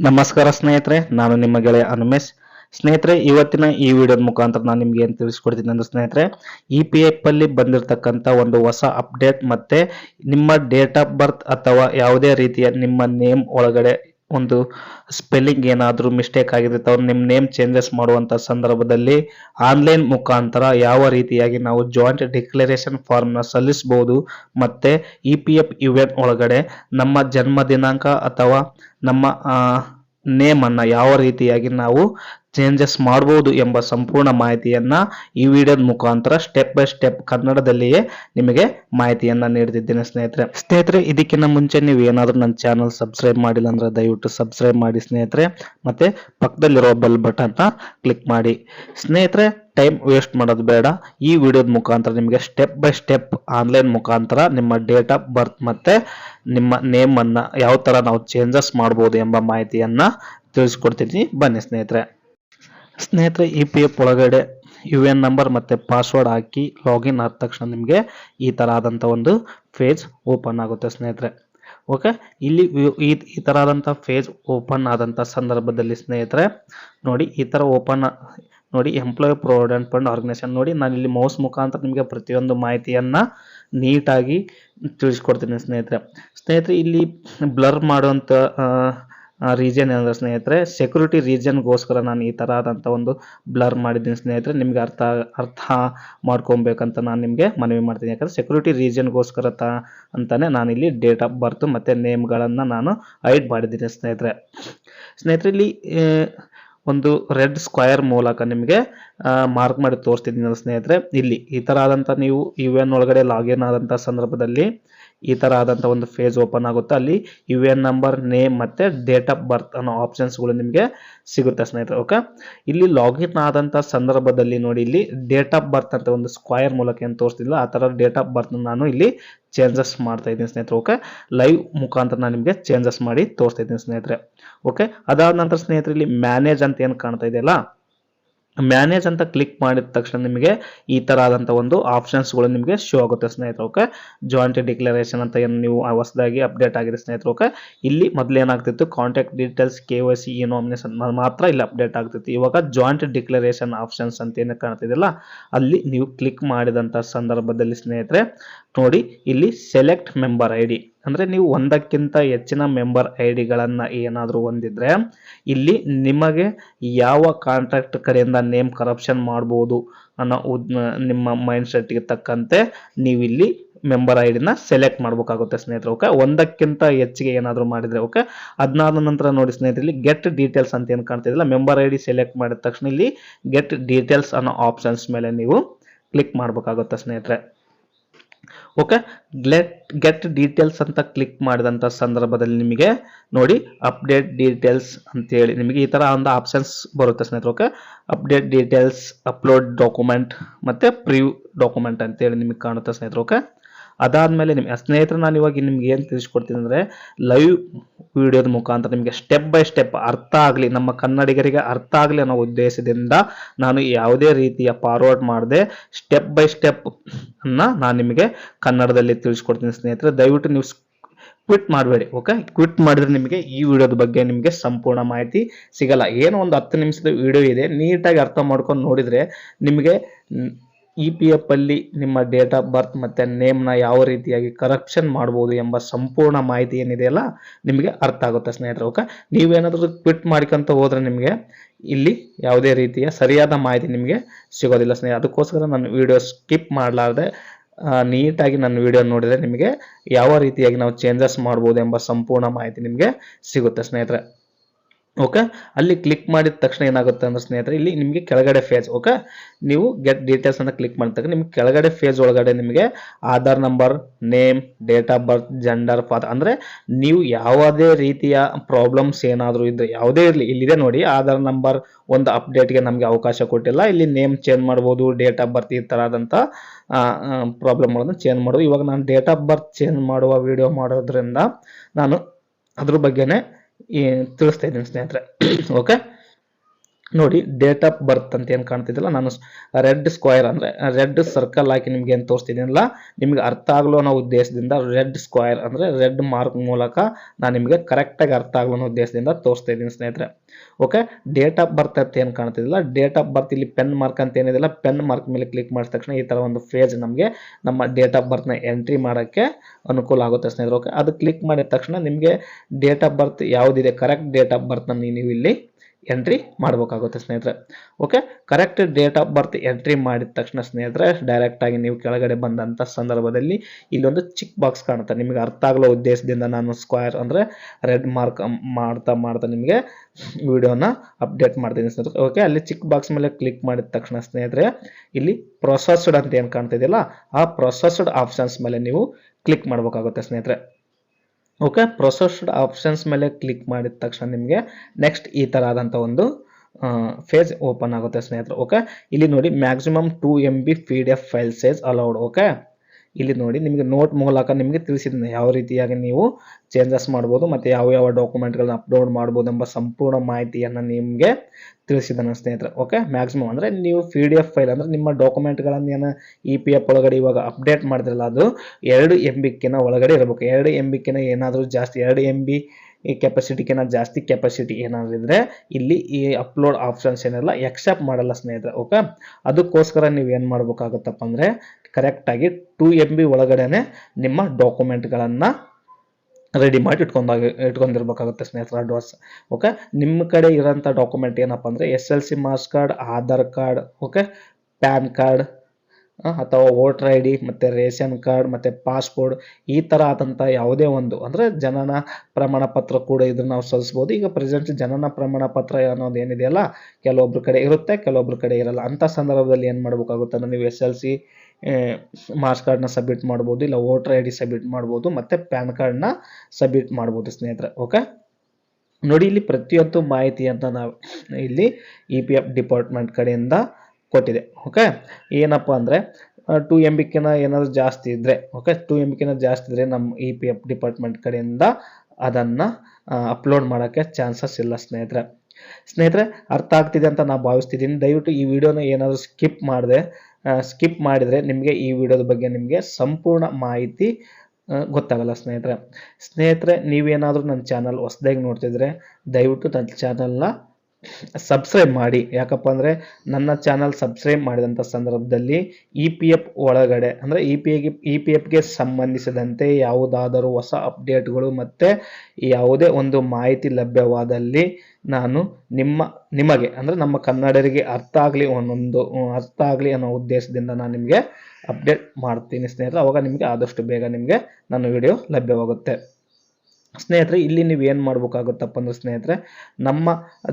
ನಮಸ್ಕಾರ ಸ್ನೇಹಿತರೆ, ನಾನು ನಿಮ್ಮ ಗೆಳೆಯ ಅನುಮೇಶ್. ಸ್ನೇಹಿತರೆ, ಇವತ್ತಿನ ಈ ವಿಡಿಯೋದ ಮುಖಾಂತರ ನಾನು ನಿಮಗೆ ಏನು ತಿಳಿಸ್ಕೊಡ್ತೀನಿ ಅಂದ್ರೆ ಸ್ನೇಹಿತರೆ ಇ ಪಿ ಎಫ್ ಅಲ್ಲಿ ಬಂದಿರತಕ್ಕಂತ ಒಂದು ಹೊಸ ಅಪ್ಡೇಟ್ ಮತ್ತೆ ನಿಮ್ಮ ಡೇಟ್ ಆಫ್ ಬರ್ತ್ ಅಥವಾ ಯಾವುದೇ ರೀತಿಯ ನಿಮ್ಮ ನೇಮ್ ಒಳಗಡೆ ಒಂದು ಸ್ಪೆಲ್ಲಿಂಗ್ ಏನಾದರೂ ಮಿಸ್ಟೇಕ್ ಆಗಿರುತ್ತೆ, ಅವ್ರು ನಿಮ್ಮ ನೇಮ್ ಚೇಂಜಸ್ ಮಾಡುವಂಥ ಸಂದರ್ಭದಲ್ಲಿ ಆನ್ಲೈನ್ ಮುಖಾಂತರ ಯಾವ ರೀತಿಯಾಗಿ ನಾವು ಜಾಯಿಂಟ್ ಡಿಕ್ಲರೇಷನ್ ಫಾರ್ಮ್ನ ಸಲ್ಲಿಸಬಹುದು ಮತ್ತು ಇ ಪಿ ಎಫ್ ಇವೆಂಟ್ ಒಳಗಡೆ ನಮ್ಮ ಜನ್ಮ ದಿನಾಂಕ ಅಥವಾ ನಮ್ಮ ನೇಮ್ ಅನ್ನ ಯಾವ ರೀತಿಯಾಗಿ ನಾವು ಚೇಂಜಸ್ ಮಾಡಬಹುದು ಎಂಬ ಸಂಪೂರ್ಣ ಮಾಹಿತಿಯನ್ನ ಈ ವಿಡಿಯೋದ ಮುಖಾಂತರ ಸ್ಟೆಪ್ ಬೈ ಸ್ಟೆಪ್ ಕನ್ನಡದಲ್ಲಿಯೇ ನಿಮಗೆ ಮಾಹಿತಿಯನ್ನ ನೀಡುತ್ತಿದ್ದೇನೆ ಸ್ನೇಹಿತರೆ. ಸ್ನೇಹಿತರೆ, ಇದಕ್ಕಿಂತ ಮುಂಚೆ ನೀವು ಏನಾದರೂ ನನ್ನ ಚಾನಲ್ ಸಬ್ಸ್ಕ್ರೈಬ್ ಮಾಡಿಲ್ಲ ಅಂದ್ರೆ ದಯವಿಟ್ಟು ಸಬ್ಸ್ಕ್ರೈಬ್ ಮಾಡಿ ಸ್ನೇಹಿತರೆ. ಮತ್ತೆ ಪಕ್ಕದಲ್ಲಿರೋ ಬೆಲ್ ಬಟನ್ ಕ್ಲಿಕ್ ಮಾಡಿ. ಸ್ನೇಹಿತರೆ ಟೈಮ್ ವೇಸ್ಟ್ ಮಾಡೋದು ಬೇಡ. ಈ ವಿಡಿಯೋದ ಮುಖಾಂತರ ನಿಮಗೆ ಸ್ಟೆಪ್ ಬೈ ಸ್ಟೆಪ್ ಆನ್ಲೈನ್ ಮುಖಾಂತರ ನಿಮ್ಮ ಡೇಟ್ ಆಫ್ ಬರ್ತ್ ಮತ್ತೆ ನಿಮ್ಮ ನೇಮ್ ಅನ್ನ ಯಾವ ತರ ನಾವು ಚೇಂಜಸ್ ಮಾಡಬಹುದು ಎಂಬ ಮಾಹಿತಿಯನ್ನು ತಿಳಿಸ್ಕೊಡ್ತೀನಿ. ಬನ್ನಿ ಸ್ನೇಹಿತರೆ. ಸ್ನೇಹಿತರೆ ಇ ಪಿ ಎಫ್ ಒಳಗಡೆ ಯು ಎನ್ ನಂಬರ್ ಮತ್ತು ಪಾಸ್ವರ್ಡ್ ಹಾಕಿ ಲಾಗಿನ್ ಆದ ತಕ್ಷಣ ನಿಮಗೆ ಈ ಥರ ಆದಂಥ ಒಂದು ಫೇಜ್ ಓಪನ್ ಆಗುತ್ತೆ ಸ್ನೇಹಿತರೆ. ಓಕೆ ಇಲ್ಲಿ ಈ ಥರ ಆದಂಥ ಫೇಜ್ ಓಪನ್ ಆದಂಥ ಸಂದರ್ಭದಲ್ಲಿ ಸ್ನೇಹಿತರೆ, ನೋಡಿ ಈ ಥರ ಓಪನ್ ನೋಡಿ ಎಂಪ್ಲಾಯ್ ಪ್ರೊವಿಡೆಂಟ್ ಫಂಡ್ ಆರ್ಗನೈಸೇಷನ್ ನೋಡಿ ನಾನು ಇಲ್ಲಿ ಮೌಸ್ ಮುಖಾಂತರ ನಿಮಗೆ ಪ್ರತಿಯೊಂದು ಮಾಹಿತಿಯನ್ನ ನೀಟಾಗಿ ತಿಳಿಸ್ಕೊಡ್ತೀನಿ ಸ್ನೇಹಿತರೆ. ಸ್ನೇಹಿತರೆ, ಇಲ್ಲಿ ಬ್ಲರ್ ಮಾಡುವಂಥ ರೀಜನ್ ಏನಂದ್ರೆ ಸ್ನೇಹಿತರೆ ಸೆಕ್ಯೂರಿಟಿ ರೀಜನ್ಗೋಸ್ಕರ ನಾನು ಈ ಥರ ಆದಂಥ ಒಂದು ಬ್ಲರ್ ಮಾಡಿದ್ದೀನಿ ಸ್ನೇಹಿತರೆ. ನಿಮ್ಗೆ ಅರ್ಥ ಅರ್ಥ ಮಾಡ್ಕೊಬೇಕಂತ ನಾನು ನಿಮಗೆ ಮನವಿ ಮಾಡ್ತೀನಿ. ಯಾಕಂದರೆ ಸೆಕ್ಯೂರಿಟಿ ರೀಜನ್ಗೋಸ್ಕರ ತ ಅಂತಲೇ ಇಲ್ಲಿ ಡೇಟ್ ಆಫ್ ಬರ್ತ್ ಮತ್ತು ನೇಮ್ಗಳನ್ನು ನಾನು ಹೈಡ್ ಮಾಡಿದ್ದೀನಿ ಸ್ನೇಹಿತರೆ. ಸ್ನೇಹಿತರೆ, ಇಲ್ಲಿ ಒಂದು ರೆಡ್ ಸ್ಕ್ವಯರ್ ಮೂಲಕ ನಿಮಗೆ ಮಾರ್ಕ್ ಮಾಡಿ ತೋರಿಸ್ತಿದ್ದೀನಿ ಸ್ನೇಹಿತರೆ. ಇಲ್ಲಿ ಈ ಥರ ಆದಂಥ ನೀವು ಯು ಎನ್ ಒಳಗಡೆ ಲಾಗಿನ್ ಆದಂಥ ಸಂದರ್ಭದಲ್ಲಿ ಈ ಥರ ಆದಂಥ ಒಂದು ಫೇಜ್ ಓಪನ್ ಆಗುತ್ತೆ. ಅಲ್ಲಿ ಯು ಎನ್ ನಂಬರ್ ನೇಮ್ ಮತ್ತು ಡೇಟ್ ಆಫ್ ಬರ್ತ್ ಅನ್ನೋ ಆಪ್ಷನ್ಸ್ಗಳು ನಿಮಗೆ ಸಿಗುತ್ತೆ ಸ್ನೇಹಿತರೆ ಓಕೆ ಇಲ್ಲಿ ಲಾಗಿನ್ ಆದಂಥ ಸಂದರ್ಭದಲ್ಲಿ ನೋಡಿ, ಇಲ್ಲಿ ಡೇಟ್ ಆಫ್ ಬರ್ತ್ ಅಂತ ಒಂದು ಸ್ಕ್ವಯರ್ ಮೂಲಕ ಏನು ತೋರಿಸ್ತಿಲ್ಲ ಆ ಥರ ಡೇಟ್ ಆಫ್ ಬರ್ತ್ ನಾನು ಇಲ್ಲಿ ಚೇಂಜಸ್ ಮಾಡ್ತಾ ಇದ್ದೀನಿ ಸ್ನೇಹಿತರೆ ಓಕೆ ಲೈವ್ ಮುಖಾಂತರ ನಾನು ನಿಮಗೆ ಚೇಂಜಸ್ ಮಾಡಿ ತೋರಿಸ್ತಾ ಇದ್ದೀನಿ ಸ್ನೇಹಿತರೆ ಓಕೆ ಅದಾದ ನಂತರ ಸ್ನೇಹಿತರೆ, ಇಲ್ಲಿ ಮ್ಯಾನೇಜ್ ಅಂತ ಏನು ಕಾಣ್ತಾ ಇದೆಯಲ್ಲ ಮ್ಯಾನೇಜ್ ಅಂತ ಕ್ಲಿಕ್ ಮಾಡಿದ ತಕ್ಷಣ ನಿಮಗೆ ಈ ತರ ಆದಂತ ಒಂದು ಆಪ್ಷನ್ಸ್ಗಳು ನಿಮಗೆ ಶೋ ಆಗುತ್ತೆ ಸ್ನೇಹಿತರು ಓಕೆ ಜಾಯಿಂಟ್ ಡಿಕ್ಲರೇಷನ್ ಅಂತ ಏನು ನೀವು ಹೊಸದಾಗಿ ಅಪ್ಡೇಟ್ ಆಗಿದೆ ಸ್ನೇಹಿತರು ಓಕೆ ಇಲ್ಲಿ ಮೊದಲು ಏನಾಗ್ತಿತ್ತು? Contact details K Y C ಏನು ಮಾತ್ರ ಇಲ್ಲಿ ಅಪ್ಡೇಟ್ ಆಗ್ತಿತ್ತು. ಇವಾಗ ಜಾಯಿಂಟ್ ಡಿಕ್ಲರೇಷನ್ ಆಪ್ಷನ್ಸ್ ಅಂತ ಏನು ಕಾಣ್ತಿದೆಯಲ್ಲ, ಅಲ್ಲಿ ನೀವು ಕ್ಲಿಕ್ ಮಾಡಿದಂಥ ಸಂದರ್ಭದಲ್ಲಿ ಸ್ನೇಹಿತರೆ, ನೋಡಿ, ಇಲ್ಲಿ ಸೆಲೆಕ್ಟ್ ಮೆಂಬರ್ ಐ ಅಂದರೆ ನೀವು ಒಂದಕ್ಕಿಂತ ಹೆಚ್ಚಿನ ಮೆಂಬರ್ ಐ ಡಿಗಳನ್ನು ಏನಾದರೂ ಹೊಂದಿದ್ರೆ, ಇಲ್ಲಿ ನಿಮಗೆ ಯಾವ ಕಾಂಟ್ರಾಕ್ಟ್ ಕಡೆಯಿಂದ ನೇಮ್ ಕರಪ್ಷನ್ ಮಾಡ್ಬೋದು ಅನ್ನೋ ಉದ್, ನಿಮ್ಮ ಮೈಂಡ್ ಸೆಟ್ಗೆ ತಕ್ಕಂತೆ ನೀವಿಲ್ಲಿ ಮೆಂಬರ್ ಐ ಡಿನ ಸೆಲೆಕ್ಟ್ ಮಾಡಬೇಕಾಗುತ್ತೆ ಸ್ನೇಹಿತರೆ ಓಕೆ ಒಂದಕ್ಕಿಂತ ಹೆಚ್ಚಿಗೆ ಏನಾದರೂ ಮಾಡಿದ್ರೆ ಓಕೆ ಅದಾದ ನಂತರ ನೋಡಿ ಸ್ನೇಹಿತರೆ, ಇಲ್ಲಿ ಗೆಟ್ ಡೀಟೇಲ್ಸ್ ಅಂತ ಏನು ಕಾಣ್ತಿದಿಲ್ಲ ಮೆಂಬರ್ ಐ ಡಿ ಸೆಲೆಕ್ಟ್ ಮಾಡಿದ ತಕ್ಷಣ ಇಲ್ಲಿ ಗೆಟ್ ಡೀಟೇಲ್ಸ್ ಅನ್ನೋ ಆಪ್ಷನ್ಸ್ ಮೇಲೆ ನೀವು ಕ್ಲಿಕ್ ಮಾಡಬೇಕಾಗುತ್ತೆ ಸ್ನೇಹಿತರೆ. ಓಕೆ ಗೆಟ್ ಗೆಟ್ ಡೀಟೇಲ್ಸ್ ಅಂತ ಕ್ಲಿಕ್ ಮಾಡಿದಂಥ ಸಂದರ್ಭದಲ್ಲಿ ನಿಮಗೆ ನೋಡಿ ಅಪ್ಡೇಟ್ ಡೀಟೇಲ್ಸ್ ಅಂತೇಳಿ ನಿಮಗೆ ಈ ಥರ ಒಂದು ಆಪ್ಷನ್ಸ್ ಬರುತ್ತೆ ಸ್ನೇಹಿತರೆ okay update details upload document ಮತ್ತು ಪ್ರಿವ್ ಡಾಕ್ಯುಮೆಂಟ್ ಅಂತೇಳಿ ನಿಮಗೆ ಕಾಣುತ್ತೆ ಸ್ನೇಹಿತರೆ ಓಕೆ ಅದಾದಮೇಲೆ ನಿಮ್ಮ ಸ್ನೇಹಿತರೆ ನಾನು ಇವಾಗ ನಿಮ್ಗೆ ಏನು ತಿಳಿಸ್ಕೊಡ್ತೀನಿ ಅಂದರೆ ಲೈವ್ ವಿಡಿಯೋದ ಮುಖಾಂತರ ನಿಮಗೆ ಸ್ಟೆಪ್ ಬೈ ಸ್ಟೆಪ್ ಅರ್ಥ ಆಗಲಿ, ನಮ್ಮ ಕನ್ನಡಿಗರಿಗೆ ಅರ್ಥ ಆಗಲಿ ಅನ್ನೋ ಉದ್ದೇಶದಿಂದ ನಾನು ಯಾವುದೇ ರೀತಿಯ ಫಾರ್ವರ್ಡ್ ಮಾಡದೆ ಸ್ಟೆಪ್ ಬೈ ಸ್ಟೆಪ್ ಅನ್ನ ನಾನು ನಿಮಗೆ ಕನ್ನಡದಲ್ಲಿ ತಿಳಿಸ್ಕೊಡ್ತೀನಿ ಸ್ನೇಹಿತರೆ. ದಯವಿಟ್ಟು ನೀವು ಕ್ವಿಟ್ ಮಾಡಬೇಡಿ ಓಕೆ ಕ್ವಿಟ್ ಮಾಡಿದ್ರೆ ನಿಮಗೆ ಈ ವಿಡಿಯೋದ ಬಗ್ಗೆ ನಿಮಗೆ ಸಂಪೂರ್ಣ ಮಾಹಿತಿ ಸಿಗಲ್ಲ. ಏನೋ ಒಂದು ಹತ್ತು ನಿಮಿಷದ ವಿಡಿಯೋ ಇದೆ, ನೀಟಾಗಿ ಅರ್ಥ ಮಾಡ್ಕೊಂಡು ನೋಡಿದರೆ ನಿಮಗೆ ಇ ಪಿ ಎಫ್ ಅಲ್ಲಿ ನಿಮ್ಮ ಡೇಟ್ ಆಫ್ ಬರ್ತ್ ಮತ್ತೆ ನೇಮ್ನ ಯಾವ ರೀತಿಯಾಗಿ ಕರಪ್ಷನ್ ಮಾಡ್ಬೋದು ಎಂಬ ಸಂಪೂರ್ಣ ಮಾಹಿತಿ ಏನಿದೆಯಲ್ಲ ನಿಮಗೆ ಅರ್ಥ ಆಗುತ್ತೆ ಸ್ನೇಹಿತರೆ ಓಕೆ ನೀವೇನಾದರೂ ಕ್ವಿಟ್ ಮಾಡ್ಕೊಂತ ಹೋದರೆ ನಿಮಗೆ ಇಲ್ಲಿ ಯಾವುದೇ ರೀತಿಯ ಸರಿಯಾದ ಮಾಹಿತಿ ನಿಮಗೆ ಸಿಗೋದಿಲ್ಲ ಸ್ನೇಹಿತರೆ. ಅದಕ್ಕೋಸ್ಕರ ನಾನು ವಿಡಿಯೋ ಸ್ಕಿಪ್ ಮಾಡಲಾರ್ದೆ ನೀಟಾಗಿ ನನ್ನ ವಿಡಿಯೋ ನೋಡಿದರೆ ನಿಮಗೆ ಯಾವ ರೀತಿಯಾಗಿ ನಾವು ಚೇಂಜಸ್ ಮಾಡ್ಬೋದು ಎಂಬ ಸಂಪೂರ್ಣ ಮಾಹಿತಿ ನಿಮಗೆ ಸಿಗುತ್ತೆ ಸ್ನೇಹಿತರೆ. ಓಕೆ ಅಲ್ಲಿ ಕ್ಲಿಕ್ ಮಾಡಿದ ತಕ್ಷಣ ಏನಾಗುತ್ತೆ ಅಂದ್ರೆ ಸ್ನೇಹಿತರೆ, ಇಲ್ಲಿ ನಿಮಗೆ ಕೆಳಗಡೆ ಫೇಜ್ ಓಕೆ ನೀವು ಗೆಟ್ ಡೀಟೇಲ್ಸ್ ಅಂತ ಕ್ಲಿಕ್ ಮಾಡಿದ ತಕ್ಷಣ ನಿಮ್ಗೆ ಕೆಳಗಡೆ ಫೇಜ್ ಒಳಗಡೆ ನಿಮಗೆ Aadhaar number name date of birth gender father ಅಂದರೆ ನೀವು ಯಾವುದೇ ರೀತಿಯ ಪ್ರಾಬ್ಲಮ್ಸ್ ಏನಾದರೂ ಇದ್ದರೆ ಯಾವುದೇ ಇರಲಿ, ಇಲ್ಲಿದೆ ನೋಡಿ, ಆಧಾರ್ ನಂಬರ್ ಒಂದು ಅಪ್ಡೇಟ್ಗೆ ನಮಗೆ ಅವಕಾಶ ಕೊಟ್ಟಿಲ್ಲ. ಇಲ್ಲಿ ನೇಮ್ ಚೇಂಜ್ ಮಾಡ್ಬೋದು ಡೇಟ್ ಆಫ್ ಬರ್ತ್ ಈ ಥರ ಆದಂಥ ಪ್ರಾಬ್ಲಮ್ಗಳನ್ನು ಚೇಂಜ್ ಮಾಡೋದು ಇವಾಗ ನಾನು ಡೇಟ್ ಆಫ್ ಬರ್ತ್ ಚೇಂಜ್ ಮಾಡುವ ವಿಡಿಯೋ ಮಾಡೋದ್ರಿಂದ ನಾನು ಅದ್ರ ಬಗ್ಗೆನೇ ತಿಳಿಸ್ತಾ ಇದ್ದೀನಿ ಸ್ನೇಹಿತರೆ. ಓಕೆ ನೋಡಿ ಡೇಟ್ ಆಫ್ ಬರ್ತ್ ಅಂತ ಏನು ಕಾಣ್ತಿದ್ದಿಲ್ಲ ನಾನು ರೆಡ್ ಸ್ಕ್ವೈರ್ ಅಂದರೆ ರೆಡ್ ಸರ್ಕಲ್ ಹಾಕಿ ನಿಮ್ಗೆ ಏನು ತೋರಿಸ್ತಿದ್ದೀನಲ್ಲ ನಿಮ್ಗೆ ಅರ್ಥ ಆಗಲು ಅನ್ನೋ ಉದ್ದೇಶದಿಂದ ರೆಡ್ ಸ್ಕ್ವೈರ್ ಅಂದರೆ ರೆಡ್ ಮಾರ್ಕ್ ಮೂಲಕ ನಾನು ನಿಮಗೆ ಕರೆಕ್ಟಾಗಿ ಅರ್ಥ ಆಗಲು ಅನ್ನೋ ಉದ್ದೇಶದಿಂದ ತೋರಿಸ್ತಾ ಇದ್ದೀನಿ ಸ್ನೇಹಿತರೆ. ಓಕೆ ಡೇಟ್ ಆಫ್ ಬರ್ತ್ ಅಂತ ಏನು ಕಾಣ್ತಿದ್ದಿಲ್ಲ ಡೇಟ್ ಆಫ್ ಬರ್ತ್ ಇಲ್ಲಿ ಪೆನ್ ಮಾರ್ಕ್ ಅಂತ ಏನಿದಿಲ್ಲ ಪೆನ್ ಮಾರ್ಕ್ ಮೇಲೆ ಕ್ಲಿಕ್ ಮಾಡಿದ ತಕ್ಷಣ ಈ ಥರ ಒಂದು ಫೇಜ್ ನಮಗೆ ನಮ್ಮ ಡೇಟ್ ಆಫ್ ಬರ್ತ್ನ ಎಂಟ್ರಿ ಮಾಡೋಕ್ಕೆ ಅನುಕೂಲ ಆಗುತ್ತೆ ಸ್ನೇಹಿತರೆ. ಓಕೆ ಅದು ಕ್ಲಿಕ್ ಮಾಡಿದ ತಕ್ಷಣ ನಿಮಗೆ ಡೇಟ್ ಆಫ್ ಬರ್ತ್ ಯಾವುದಿದೆ ಕರೆಕ್ಟ್ ಡೇಟ್ ಆಫ್ ಬರ್ತ್ನ ನೀವು ಇಲ್ಲಿ ಎಂಟ್ರಿ ಮಾಡಬೇಕಾಗುತ್ತೆ ಸ್ನೇಹಿತರೆ. Okay correct date of birth entry ಮಾಡಿದ ತಕ್ಷಣ ಸ್ನೇಹಿತರೆ ಡೈರೆಕ್ಟ್ ಆಗಿ ನೀವು ಕೆಳಗಡೆ ಬಂದಂಥ ಸಂದರ್ಭದಲ್ಲಿ ಇಲ್ಲೊಂದು ಚಿಕ್ ಬಾಕ್ಸ್ ಕಾಣುತ್ತೆ. ನಿಮಗೆ ಅರ್ಥ ಆಗಲೋ ಉದ್ದೇಶದಿಂದ ನಾನು ಸ್ಕ್ವೇರ್ ಅಂದರೆ ರೆಡ್ ಮಾರ್ಕ್ ಮಾಡ್ತಾ ಮಾಡ್ತಾ ನಿಮಗೆ ವಿಡಿಯೋನ ಅಪ್ಡೇಟ್ ಮಾಡ್ತೀನಿ ಸ್ನೇಹಿತರೆ. ಓಕೆ ಅಲ್ಲಿ ಚಿಕ್ ಬಾಕ್ಸ್ ಮೇಲೆ ಕ್ಲಿಕ್ ಮಾಡಿದ ತಕ್ಷಣ ಸ್ನೇಹಿತರೆ, ಇಲ್ಲಿ ಪ್ರೊಸೆಸ್ಡ್ ಅಂತ ಏನು ಕಾಣ್ತಿದೆಯಲ್ಲ ಆ ಪ್ರೊಸೆಸ್ಡ್ ಆಪ್ಷನ್ಸ್ ಮೇಲೆ ನೀವು ಕ್ಲಿಕ್ ಮಾಡಬೇಕಾಗುತ್ತೆ ಸ್ನೇಹಿತರೆ. ಓಕೆ ಪ್ರೊಸೆಸ್ಡ್ ಆಪ್ಷನ್ಸ್ ಮೇಲೆ ಕ್ಲಿಕ್ ಮಾಡಿದ ತಕ್ಷಣ ನಿಮಗೆ ನೆಕ್ಸ್ಟ್ ಈ ಥರ ಆದಂಥ ಒಂದು ಫೇಜ್ ಓಪನ್ ಆಗುತ್ತೆ ಸ್ನೇಹಿತರೆ. ಓಕೆ ಇಲ್ಲಿ ನೋಡಿ maximum two M B P D F file size allowed okay ಇಲ್ಲಿ ನೋಡಿ ನಿಮಗೆ ನೋಟ್ ಮೂಲಕ ನಿಮಗೆ ತಿಳಿಸಿದ್ದೇನೆ ಯಾವ ರೀತಿಯಾಗಿ ನೀವು ಚೇಂಜಸ್ ಮಾಡ್ಬೋದು ಮತ್ತು ಯಾವ ಯಾವ ಡಾಕ್ಯುಮೆಂಟ್ಗಳನ್ನ ಅಪ್ಲೋಡ್ ಮಾಡ್ಬೋದು ಎಂಬ ಸಂಪೂರ್ಣ ಮಾಹಿತಿಯನ್ನು ನಿಮಗೆ ತಿಳಿಸಿದ್ದಾನೆ ಸ್ನೇಹಿತರೆ ಓಕೆ ಮ್ಯಾಕ್ಸಿಮಮ್ ಅಂದರೆ ನೀವು ಪಿ ಡಿ ಎಫ್ ಫೈಲ್ ಅಂದರೆ ನಿಮ್ಮ ಡಾಕ್ಯುಮೆಂಟ್ಗಳನ್ನು ಏನು ಇ ಪಿ ಎಫ್ ಒಳಗಡೆ ಇವಾಗ ಅಪ್ಡೇಟ್ ಮಾಡಿದ್ರಲ್ಲ, ಅದು ಎರಡು ಎಂ ಬಿಕ್ಕಿನ ಒಳಗಡೆ ಇರಬೇಕು. ಎರಡು ಎಂ ಬಿಕ್ಕಿನ ಏನಾದರೂ ಜಾಸ್ತಿ, ಎರಡು ಎಂ ಬಿ ಈ ಕೆಪಾಸಿಟಿಗಿನ ಜಾಸ್ತಿ ಕೆಪಾಸಿಟಿ ಏನಾದ್ರು ಇದ್ರೆ ಇಲ್ಲಿ ಈ ಅಪ್ಲೋಡ್ ಆಪ್ಷನ್ಸ್ ಏನೆಲ್ಲ ಎಕ್ಸೆಪ್ಟ್ ಮಾಡಲ್ಲ ಸ್ನೇಹಿತರೆ ಓಕೆ ಅದಕ್ಕೋಸ್ಕರ ನೀವು ಏನು ಮಾಡಬೇಕಾಗುತ್ತಪ್ಪ ಅಂದರೆ ಕರೆಕ್ಟಾಗಿ ಟೂ ಎಂ ಬಿ ಒಳಗಡೆನೆ ನಿಮ್ಮ ಡಾಕ್ಯುಮೆಂಟ್ಗಳನ್ನು ರೆಡಿ ಮಾಡಿ ಇಟ್ಕೊಂಡಾಗ, ಇಟ್ಕೊಂಡಿರ್ಬೇಕಾಗುತ್ತೆ ಸ್ನೇಹಿತರ ಅಡ್ವಾನ್ಸ್ ಓಕೆ ನಿಮ್ಮ ಕಡೆ ಇರೋಂಥ ಡಾಕ್ಯುಮೆಂಟ್ ಏನಪ್ಪ ಅಂದರೆ S L C marks card Aadhaar card okay PAN card ಅಥವಾ ವೋಟರ್ ಐ ಡಿ ಮತ್ತು ರೇಷನ್ ಕಾರ್ಡ್, ಮತ್ತು ಪಾಸ್ಪೋರ್ಟ್ ಈ ಥರ ಆದಂಥ ಯಾವುದೇ ಒಂದು, ಅಂದರೆ ಜನನ ಪ್ರಮಾಣ ಪತ್ರ ಕೂಡ ಇದನ್ನು ನಾವು ಸಲ್ಲಿಸ್ಬೋದು. ಈಗ ಪ್ರೆಸೆಂಟ್ ಜನನ ಪ್ರಮಾಣ ಪತ್ರ ಅನ್ನೋದು ಏನಿದೆಯಲ್ಲ ಕೆಲವೊಬ್ರ ಕಡೆ ಇರುತ್ತೆ, ಕೆಲವೊಬ್ರ ಕಡೆ ಇರಲ್ಲ. ಅಂಥ ಸಂದರ್ಭದಲ್ಲಿ ಏನು ಮಾಡಬೇಕಾಗುತ್ತೆ ಅಂದರೆ ನೀವು ಎಸ್ ಎಲ್ ಸಿ ಮಾರ್ಕ್ಸ್ ಕಾರ್ಡ್ನ ಸಬ್ಮಿಟ್ ಮಾಡ್ಬೋದು, ಇಲ್ಲ ವೋಟರ್ ಐ ಡಿ ಸಬ್ಮಿಟ್ ಮಾಡ್ಬೋದು, ಮತ್ತು ಪ್ಯಾನ್ ಕಾರ್ಡ್ನ ಸಬ್ಮಿಟ್ ಮಾಡ್ಬೋದು ಸ್ನೇಹಿತರೆ, ಓಕೆ? ನೋಡಿ, ಇಲ್ಲಿ ಪ್ರತಿಯೊಂದು ಮಾಹಿತಿಯನ್ನು ನಾವು ಇಲ್ಲಿ ಇ ಪಿ ಎಫ್ ಡಿಪಾರ್ಟ್ಮೆಂಟ್ ಕಡೆಯಿಂದ ಕೊಟ್ಟಿದೆ ಓಕೆ ಏನಪ್ಪ ಅಂದರೆ ಟು ಎಂ ಬಿಕ್ಕಿನ ಏನಾದರೂ ಜಾಸ್ತಿ ಇದ್ದರೆ ಓಕೆ ಟು ಎಂ ಬಿಕ್ಕಿನ ಜಾಸ್ತಿ ಇದ್ದರೆ ನಮ್ಮ ಇ ಪಿ ಎಫ್ ಡಿಪಾರ್ಟ್ಮೆಂಟ್ ಕಡೆಯಿಂದ ಅದನ್ನು ಅಪ್ಲೋಡ್ ಮಾಡೋಕ್ಕೆ ಚಾನ್ಸಸ್ ಇಲ್ಲ ಸ್ನೇಹಿತರೆ. ಸ್ನೇಹಿತರೆ, ಅರ್ಥ ಆಗ್ತಿದೆ ಅಂತ ನಾನು ಭಾವಿಸ್ತಿದ್ದೀನಿ. ದಯವಿಟ್ಟು ಈ ವಿಡಿಯೋನ ಏನಾದರೂ ಸ್ಕಿಪ್ ಮಾಡಿದೆ ಸ್ಕಿಪ್ ಮಾಡಿದರೆ ನಿಮಗೆ ಈ ವಿಡಿಯೋದ ಬಗ್ಗೆ ನಿಮಗೆ ಸಂಪೂರ್ಣ ಮಾಹಿತಿ ಗೊತ್ತಾಗಲ್ಲ ಸ್ನೇಹಿತರೆ. ಸ್ನೇಹಿತರೆ, ನೀವೇನಾದರೂ ನನ್ನ ಚಾನಲ್ ಹೊಸದಾಗಿ ನೋಡ್ತಿದ್ರೆ, ದಯವಿಟ್ಟು ನನ್ನ ಚಾನಲ್ನ ಸಬ್ಸ್ಕ್ರೈಬ್ ಮಾಡಿ. ಯಾಕಪ್ಪ ಅಂದರೆ ನನ್ನ ಚಾನಲ್ ಸಬ್ಸ್ಕ್ರೈಬ್ ಮಾಡಿದಂಥ ಸಂದರ್ಭದಲ್ಲಿ ಇ ಪಿ ಎಫ್ ಒಳಗಡೆ, ಅಂದರೆ ಇ ಪಿ ಎಗೆ ಇ ಪಿ ಎಫ್ಗೆ ಸಂಬಂಧಿಸಿದಂತೆ ಯಾವುದಾದರೂ ಹೊಸ ಅಪ್ಡೇಟ್ಗಳು ಮತ್ತು ಯಾವುದೇ ಒಂದು ಮಾಹಿತಿ ಲಭ್ಯವಾದಲ್ಲಿ ನಾನು ನಿಮ್ಮ, ನಿಮಗೆ, ಅಂದರೆ ನಮ್ಮ ಕನ್ನಡರಿಗೆ ಅರ್ಥ ಆಗಲಿ ಒಂದೊಂದು, ಅರ್ಥ ಆಗಲಿ ಅನ್ನೋ ಉದ್ದೇಶದಿಂದ ನಾನು ನಿಮಗೆ ಅಪ್ಡೇಟ್ ಮಾಡ್ತೀನಿ ಸ್ನೇಹಿತರೆ. ಅವಾಗ ನಿಮಗೆ ಆದಷ್ಟು ಬೇಗ ನಿಮಗೆ ನನ್ನ ವಿಡಿಯೋ ಲಭ್ಯವಾಗುತ್ತೆ. ಸ್ನೇಹಿತರೆ, ಇಲ್ಲಿ ನೀವು ಏನು ಮಾಡಬೇಕಾಗುತ್ತಪ್ಪ ಅಂದ್ರೆ ಸ್ನೇಹಿತರೆ, ನಮ್ಮ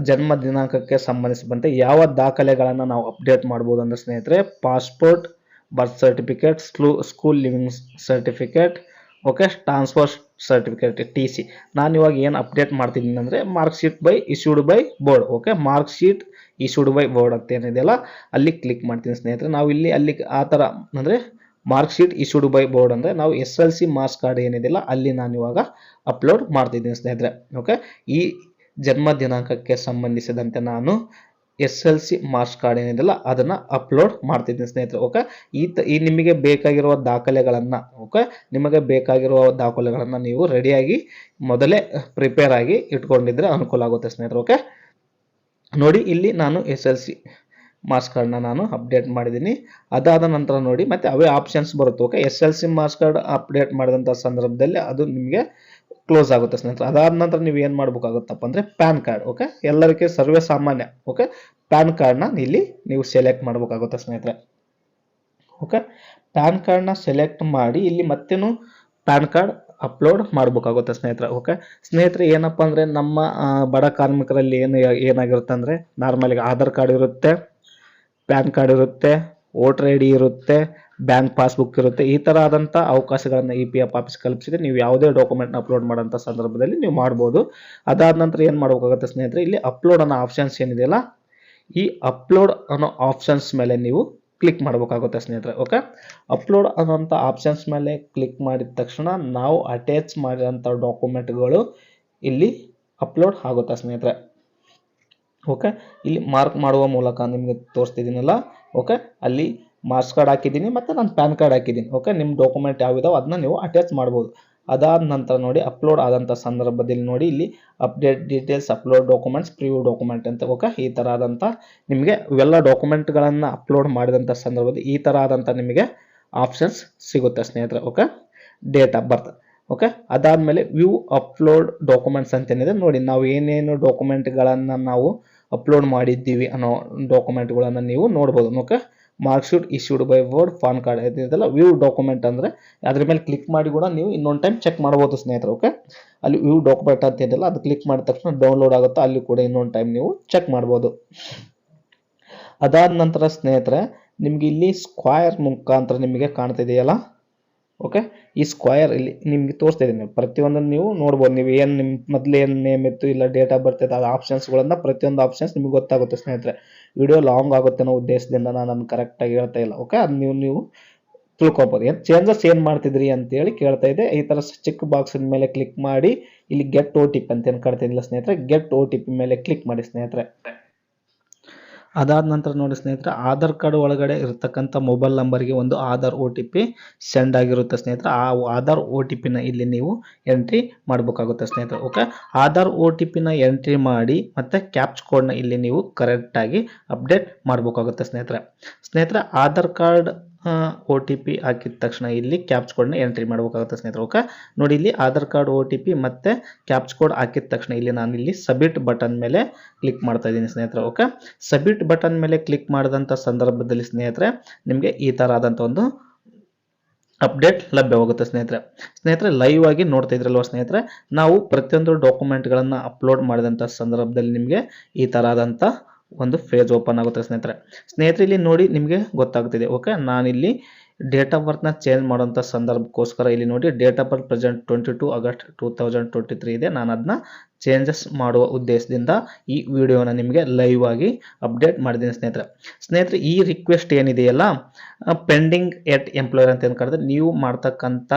ಜನ್ಮ ದಿನಾಂಕಕ್ಕೆ ಸಂಬಂಧಿಸಿದಂತೆ ಯಾವ ದಾಖಲೆಗಳನ್ನು ನಾವು ಅಪ್ಡೇಟ್ ಮಾಡ್ಬೋದು ಅಂದ್ರೆ ಸ್ನೇಹಿತರೆ passport birth certificate ಸ್ಲೂ school living certificate okay transfer certificate T C ನಾನು ಇವಾಗ ಏನು ಅಪ್ಡೇಟ್ ಮಾಡ್ತಿದ್ದೀನಿ ಅಂದರೆ mark sheet by issued by board okay marksheet issued by board ಅಂತ ಏನಿದೆಯಲ್ಲ, ಅಲ್ಲಿ ಕ್ಲಿಕ್ ಮಾಡ್ತೀನಿ ಸ್ನೇಹಿತರೆ. ನಾವು ಇಲ್ಲಿ ಅಲ್ಲಿ ಆ ಥರ ಅಂದರೆ mark sheet issued by board ಅಂದರೆ ನಾವು S L C marks card ಏನಿದೆಯಲ್ಲ ಅಲ್ಲಿ ನಾನು ಇವಾಗ ಅಪ್ಲೋಡ್ ಮಾಡ್ತಿದ್ದೀನಿ ಸ್ನೇಹಿತರೆ. ಓಕೆ ಈ ಜನ್ಮ ದಿನಾಂಕಕ್ಕೆ ಸಂಬಂಧಿಸಿದಂತೆ ನಾನು S L C marks card ಏನಿದೆಯಲ್ಲ ಅದನ್ನು ಅಪ್ಲೋಡ್ ಮಾಡ್ತಿದ್ದೀನಿ ಸ್ನೇಹಿತರೆ. ಓಕೆ ಈ ತ, ಈ ನಿಮಗೆ ಬೇಕಾಗಿರುವ ದಾಖಲೆಗಳನ್ನು ಓಕೆ ನಿಮಗೆ ಬೇಕಾಗಿರುವ ದಾಖಲೆಗಳನ್ನು ನೀವು ರೆಡಿಯಾಗಿ ಮೊದಲೇ ಪ್ರಿಪೇರ್ ಆಗಿ ಇಟ್ಕೊಂಡಿದ್ರೆ ಅನುಕೂಲ ಆಗುತ್ತೆ ಸ್ನೇಹಿತರೆ. ಓಕೆ ನೋಡಿ, ಇಲ್ಲಿ ನಾನು ಎಸ್ ಎಲ್ ಸಿ ಮಾರ್ಕ್ಸ್ ಕಾರ್ಡ್ನ ನಾನು ಅಪ್ಡೇಟ್ ಮಾಡಿದ್ದೀನಿ ಅದಾದ ನಂತರ ನೋಡಿ, ಮತ್ತೆ ಅವೇ ಆಪ್ಷನ್ಸ್ ಬರುತ್ತೆ okay S L C marks card update ಮಾಡಿದಂಥ ಸಂದರ್ಭದಲ್ಲಿ ಅದು ನಿಮಗೆ ಕ್ಲೋಸ್ ಆಗುತ್ತೆ ಸ್ನೇಹಿತರೆ. ಅದಾದ ನಂತರ ನೀವು ಏನು ಮಾಡಬೇಕಾಗುತ್ತಪ್ಪ ಅಂದರೆ ಪ್ಯಾನ್ ಕಾರ್ಡ್ ಓಕೆ ಎಲ್ಲರಿಗೆ ಸರ್ವೇ ಸಾಮಾನ್ಯ ಓಕೆ ಪ್ಯಾನ್ ಕಾರ್ಡ್ನ ಇಲ್ಲಿ ನೀವು ಸೆಲೆಕ್ಟ್ ಮಾಡಬೇಕಾಗುತ್ತೆ ಸ್ನೇಹಿತರೆ. ಓಕೆ ಪ್ಯಾನ್ ಕಾರ್ಡ್ನ ಸೆಲೆಕ್ಟ್ ಮಾಡಿ ಇಲ್ಲಿ ಮತ್ತೇನು ಪ್ಯಾನ್ ಕಾರ್ಡ್ ಅಪ್ಲೋಡ್ ಮಾಡಬೇಕಾಗುತ್ತೆ ಸ್ನೇಹಿತರೆ ಓಕೆ ಸ್ನೇಹಿತರೆ, ಏನಪ್ಪ ಅಂದರೆ ನಮ್ಮ ಬಡ ಕಾರ್ಮಿಕರಲ್ಲಿ ಏನು ಏನಾಗಿರುತ್ತೆ ಅಂದರೆ ನಾರ್ಮಲಿಗೆ ಆಧಾರ್ ಕಾರ್ಡ್ ಇರುತ್ತೆ. ಪ್ಯಾನ್ ಕಾರ್ಡ್ ಇರುತ್ತೆ, ವೋಟರ್ ಐ ಡಿ ಇರುತ್ತೆ, ಬ್ಯಾಂಕ್ ಪಾಸ್ಬುಕ್ ಇರುತ್ತೆ, ಈ ಥರ ಆದಂಥ ಅವಕಾಶಗಳನ್ನು ಇ ಪಿ ಎಫ್ ಆಫೀಸ್ ಕಲ್ಪಿಸಿದೆ. ನೀವು ಯಾವುದೇ ಡಾಕ್ಯುಮೆಂಟ್ನ ಅಪ್ಲೋಡ್ ಮಾಡೋಂಥ ಸಂದರ್ಭದಲ್ಲಿ ನೀವು ಮಾಡ್ಬೋದು. ಅದಾದ ನಂತರ ಏನು ಮಾಡಬೇಕಾಗುತ್ತೆ ಸ್ನೇಹಿತರೆ, ಇಲ್ಲಿ ಅಪ್ಲೋಡ್ ಅನ್ನೋ ಆಪ್ಷನ್ಸ್ ಏನಿದೆಯಲ್ಲ, ಈ ಅಪ್ಲೋಡ್ ಅನ್ನೋ ಆಪ್ಷನ್ಸ್ ಮೇಲೆ ನೀವು ಕ್ಲಿಕ್ ಮಾಡಬೇಕಾಗುತ್ತೆ ಸ್ನೇಹಿತರೆ, ಓಕೆ? ಅಪ್ಲೋಡ್ ಅನ್ನೋಂಥ ಆಪ್ಷನ್ಸ್ ಮೇಲೆ ಕ್ಲಿಕ್ ಮಾಡಿದ ತಕ್ಷಣ ನಾವು ಅಟ್ಯಾಚ್ ಮಾಡಿರೋಂಥ ಡಾಕ್ಯುಮೆಂಟ್ಗಳು ಇಲ್ಲಿ ಅಪ್ಲೋಡ್ ಆಗುತ್ತೆ ಸ್ನೇಹಿತರೆ. ಓಕೆ ಇಲ್ಲಿ ಮಾರ್ಕ್ ಮಾಡುವ ಮೂಲಕ ನಿಮಗೆ ತೋರಿಸ್ತಿದ್ದೀನಲ್ಲ? ಓಕೆ ಅಲ್ಲಿ ಮಾರ್ಕ್ಸ್ ಕಾರ್ಡ್ ಹಾಕಿದ್ದೀನಿ ಮತ್ತು ನಾನು ಪ್ಯಾನ್ ಕಾರ್ಡ್ ಹಾಕಿದ್ದೀನಿ. ಓಕೆ ನಿಮ್ಮ ಡಾಕ್ಯುಮೆಂಟ್ ಯಾವಿದಾವೆ ಅದನ್ನ ನೀವು ಅಟ್ಯಾಚ್ ಮಾಡ್ಬೋದು. ಅದಾದ ನಂತರ ನೋಡಿ ಅಪ್ಲೋಡ್ ಆದಂಥ ಸಂದರ್ಭದಲ್ಲಿ ನೋಡಿ, ಇಲ್ಲಿ update details upload documents preview document ಅಂತ. ಓಕೆ ಈ ಥರ ಆದಂಥ ನಿಮಗೆ ಇವೆಲ್ಲ ಡಾಕ್ಯುಮೆಂಟ್ಗಳನ್ನು ಅಪ್ಲೋಡ್ ಮಾಡಿದಂಥ ಸಂದರ್ಭದಲ್ಲಿ ಈ ಥರ ಆದಂಥ ನಿಮಗೆ ಆಪ್ಷನ್ಸ್ ಸಿಗುತ್ತೆ ಸ್ನೇಹಿತರೆ. Okay date of birth okay ಅದಾದಮೇಲೆ ವ್ಯೂ ಅಪ್ಲೋಡ್ ಡಾಕ್ಯುಮೆಂಟ್ಸ್ ಅಂತೇನಿದೆ. ನೋಡಿ, ನಾವು ಏನೇನು ಡಾಕ್ಯುಮೆಂಟ್ಗಳನ್ನು ನಾವು ಅಪ್ಲೋಡ್ ಮಾಡಿದ್ದೀವಿ ಅನ್ನೋ ಡಾಕ್ಯುಮೆಂಟ್ಗಳನ್ನು ನೀವು ನೋಡ್ಬೋದು. Okay marksheet issued by board pan card ಇದೆಲ್ಲ ವ್ಯೂ ಡಾಕ್ಯುಮೆಂಟ್ ಅಂದರೆ ಅದ್ರ ಮೇಲೆ ಕ್ಲಿಕ್ ಮಾಡಿ ಕೂಡ ನೀವು ಇನ್ನೊಂದು ಟೈಮ್ ಚೆಕ್ ಮಾಡ್ಬೋದು ಸ್ನೇಹಿತರೆ. ಓಕೆ ಅಲ್ಲಿ ವ್ಯೂ ಡಾಕ್ಯುಮೆಂಟ್ ಅಂತ ಇದೆಯಲ್ಲ, ಅದು ಕ್ಲಿಕ್ ಮಾಡಿದ ತಕ್ಷಣ ಡೌನ್ಲೋಡ್ ಆಗುತ್ತೆ ಅಲ್ಲಿ ಕೂಡ ಇನ್ನೊಂದು ಟೈಮ್ ನೀವು ಚೆಕ್ ಮಾಡ್ಬೋದು. ಅದಾದ ನಂತರ ಸ್ನೇಹಿತರೆ, ನಿಮಗೆ ಇಲ್ಲಿ ಸ್ಕ್ವಾಯರ್ ಮುಖಾಂತರ ನಿಮಗೆ ಕಾಣ್ತಿದೆಯಲ್ಲ ಓಕೆ ಈ ಸ್ಕ್ವಯರ್ ಇಲ್ಲಿ ನಿಮಗೆ ತೋರಿಸ್ತಾ ಇದ್ದೀನಿ ಪ್ರತಿಯೊಂದನ್ನು ನೀವು ನೋಡ್ಬೋದು. ನೀವು ಏನು ನಿಮ್ಮ ಮೊದಲು ಏನು ನೇಮ್ ಇತ್ತು ಇಲ್ಲ ಡೇಟ್ ಆಫ್ ಬರ್ತ್ ಇತ್ತು, ಅದು ಆಪ್ಷನ್ಸ್ಗಳನ್ನು ಪ್ರತಿಯೊಂದು ಆಪ್ಷನ್ಸ್ ನಿಮಗೆ ಗೊತ್ತಾಗುತ್ತೆ ಸ್ನೇಹಿತರೆ. ವಿಡಿಯೋ ಲಾಂಗ್ ಆಗುತ್ತೆ ಅನ್ನೋ ಉದ್ದೇಶದಿಂದ ನಾನು ಕರೆಕ್ಟಾಗಿ ಹೇಳ್ತಾ ಇಲ್ಲ. ಓಕೆ ಅದು ನೀವು ನೀವು ತಿಳ್ಕೊಬೋದು. ಏನು ಚೇಂಜಸ್ ಏನು ಮಾಡ್ತಿದ್ರಿ ಅಂತೇಳಿ ಕೇಳ್ತಾ ಇದೆ. ಈ ಥರ ಚಿಕ್ಕ ಬಾಕ್ಸಿನ ಮೇಲೆ ಕ್ಲಿಕ್ ಮಾಡಿ, ಇಲ್ಲಿ ಗೆಟ್ ಓ ಟಿ ಪಿ ಅಂತ ಏನು ಸ್ನೇಹಿತರೆ? ಗೆಟ್ ಓ ಟಿ ಪಿ ಮೇಲೆ ಕ್ಲಿಕ್ ಮಾಡಿ ಸ್ನೇಹಿತರೆ. ಅದಾದ ನಂತರ ನೋಡಿ ಸ್ನೇಹಿತರೆ, ಆಧಾರ್ ಕಾರ್ಡ್ ಒಳಗಡೆ ಇರತಕ್ಕಂಥ ಮೊಬೈಲ್ ನಂಬರ್ಗೆ ಒಂದು Aadhaar O T P send ಆಗಿರುತ್ತೆ ಸ್ನೇಹಿತರೆ. ಆ ಆಧಾರ್ ಓ ಟಿ ಪಿನ ಇಲ್ಲಿ ನೀವು ಎಂಟ್ರಿ ಮಾಡಬೇಕಾಗುತ್ತೆ ಸ್ನೇಹಿತರೆ ಓಕೆ ಆಧಾರ್ ಓ ಟಿ ಪಿನ ಎಂಟ್ರಿ ಮಾಡಿ ಮತ್ತು ಕ್ಯಾಪ್ಚ್ ಕೋಡ್ನ ಇಲ್ಲಿ ನೀವು ಕರೆಕ್ಟಾಗಿ ಅಪ್ಡೇಟ್ ಮಾಡಬೇಕಾಗುತ್ತೆ ಸ್ನೇಹಿತರೆ. ಸ್ನೇಹಿತರೆ, Aadhaar card O T P ಹಾಕಿದ ತಕ್ಷಣ ಇಲ್ಲಿ ಕ್ಯಾಪ್ಚ್ ಕೋಡ್ನ ಎಂಟ್ರಿ ಮಾಡಬೇಕಾಗುತ್ತೆ ಸ್ನೇಹಿತರೆ. ಓಕೆ ನೋಡಿ ಇಲ್ಲಿ Aadhaar card O T P ಮತ್ತು ಕ್ಯಾಪ್ಚ್ ಕೋಡ್ ಹಾಕಿದ ತಕ್ಷಣ ಇಲ್ಲಿ ನಾನು ಇಲ್ಲಿ ಸಬ್ಮಿಟ್ ಬಟನ್ ಮೇಲೆ ಕ್ಲಿಕ್ ಮಾಡ್ತಾ ಇದ್ದೀನಿ ಸ್ನೇಹಿತರೆ. ಓಕೆ ಸಬ್ಮಿಟ್ ಬಟನ್ ಮೇಲೆ ಕ್ಲಿಕ್ ಮಾಡಿದಂಥ ಸಂದರ್ಭದಲ್ಲಿ ಸ್ನೇಹಿತರೆ, ನಿಮಗೆ ಈ ಥರ ಆದಂಥ ಒಂದು ಅಪ್ಡೇಟ್ ಲಭ್ಯವಾಗುತ್ತೆ ಸ್ನೇಹಿತರೆ. ಸ್ನೇಹಿತರೆ ಲೈವ್ ಆಗಿ ನೋಡ್ತಾ ಇದ್ರಲ್ವ ಸ್ನೇಹಿತರೆ? ನಾವು ಪ್ರತಿಯೊಂದು ಡಾಕ್ಯುಮೆಂಟ್ಗಳನ್ನು ಅಪ್ಲೋಡ್ ಮಾಡಿದಂಥ ಸಂದರ್ಭದಲ್ಲಿ ನಿಮಗೆ ಈ ಥರ ಆದಂಥ ಒಂದು ಫೇಜ್ ಓಪನ್ ಆಗುತ್ತೆ ಸ್ನೇಹಿತರೆ. ಸ್ನೇಹಿತರೆ ಇಲ್ಲಿ ನೋಡಿ ನಿಮಗೆ ಗೊತ್ತಾಗ್ತಿದೆ ಓಕೆ ನಾನಿಲ್ಲಿ ಡೇಟ್ ಆಫ್ ಬರ್ತ್ನ ಚೇಂಜ್ ಮಾಡೋಂಥ ಸಂದರ್ಭಕ್ಕೋಸ್ಕರ ಇಲ್ಲಿ ನೋಡಿ date of birth present twenty two August two thousand twenty three ಇದೆ. ನಾನು ಅದನ್ನ ಚೇಂಜಸ್ ಮಾಡುವ ಉದ್ದೇಶದಿಂದ ಈ ವಿಡಿಯೋನ ನಿಮಗೆ ಲೈವ್ ಆಗಿ ಅಪ್ಡೇಟ್ ಮಾಡಿದ್ದೀನಿ ಸ್ನೇಹಿತರೆ. ಸ್ನೇಹಿತರೆ, ಈ ರಿಕ್ವೆಸ್ಟ್ ಏನಿದೆಯಲ್ಲ ಪೆಂಡಿಂಗ್ ಎಟ್ ಎಂಪ್ಲಾಯರ್ ಅಂತ ಏನು ಕರೆದ್ರೆ, ನೀವು ಮಾಡ್ತಕ್ಕಂಥ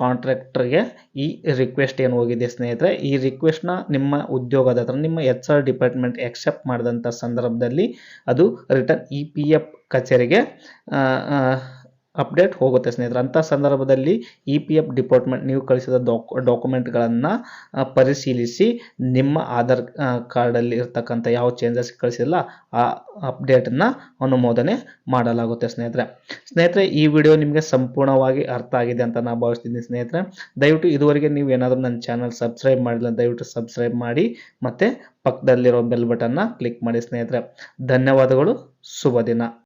ಕಾಂಟ್ರಾಕ್ಟರ್ಗೆ ಈ ರಿಕ್ವೆಸ್ಟ್ ಏನು ಹೋಗಿದೆ ಸ್ನೇಹಿತರೆ, ಈ ರಿಕ್ವೆಸ್ಟ್ನ ನಿಮ್ಮ ಉದ್ಯೋಗದ ಹತ್ರ, ನಿಮ್ಮ ಎಚ್ ಆರ್ ಡಿಪಾರ್ಟ್ಮೆಂಟ್ ಎಕ್ಸೆಪ್ಟ್ ಮಾಡಿದಂಥ ಸಂದರ್ಭದಲ್ಲಿ ಅದು ರಿಟರ್ನ್ ಇ ಪಿ ಎಫ್ ಕಚೇರಿಗೆ ಅಪ್ಡೇಟ್ ಹೋಗುತ್ತೆ ಸ್ನೇಹಿತರೆ. ಅಂಥ ಸಂದರ್ಭದಲ್ಲಿ ಇ ಪಿ ಎಫ್ ಡಿಪಾರ್ಟ್ಮೆಂಟ್ ನೀವು ಕಳಿಸಿದ ಡಾಕ್ ಡಾಕ್ಯುಮೆಂಟ್ಗಳನ್ನು ಪರಿಶೀಲಿಸಿ ನಿಮ್ಮ ಆಧಾರ್ ಕಾರ್ಡಲ್ಲಿ ಇರ್ತಕ್ಕಂಥ ಯಾವ ಚೇಂಜಸ್ ಕಳಿಸಿಲ್ಲ ಆ ಅಪ್ಡೇಟನ್ನು ಅನುಮೋದನೆ ಮಾಡಲಾಗುತ್ತೆ ಸ್ನೇಹಿತರೆ. ಸ್ನೇಹಿತರೆ, ಈ ವಿಡಿಯೋ ನಿಮಗೆ ಸಂಪೂರ್ಣವಾಗಿ ಅರ್ಥ ಆಗಿದೆ ಅಂತ ನಾನು ಭಾವಿಸ್ತೀನಿ ಸ್ನೇಹಿತರೆ. ದಯವಿಟ್ಟು ಇದುವರೆಗೆ ನೀವು ಏನಾದರೂ ನನ್ನ ಚಾನಲ್ ಸಬ್ಸ್ಕ್ರೈಬ್ ಮಾಡಿಲ್ಲ ದಯವಿಟ್ಟು ಸಬ್ಸ್ಕ್ರೈಬ್ ಮಾಡಿ, ಮತ್ತು ಪಕ್ಕದಲ್ಲಿರೋ ಬೆಲ್ ಬಟನ್ನ ಕ್ಲಿಕ್ ಮಾಡಿ ಸ್ನೇಹಿತರೆ. ಧನ್ಯವಾದಗಳು, ಶುಭ ದಿನ.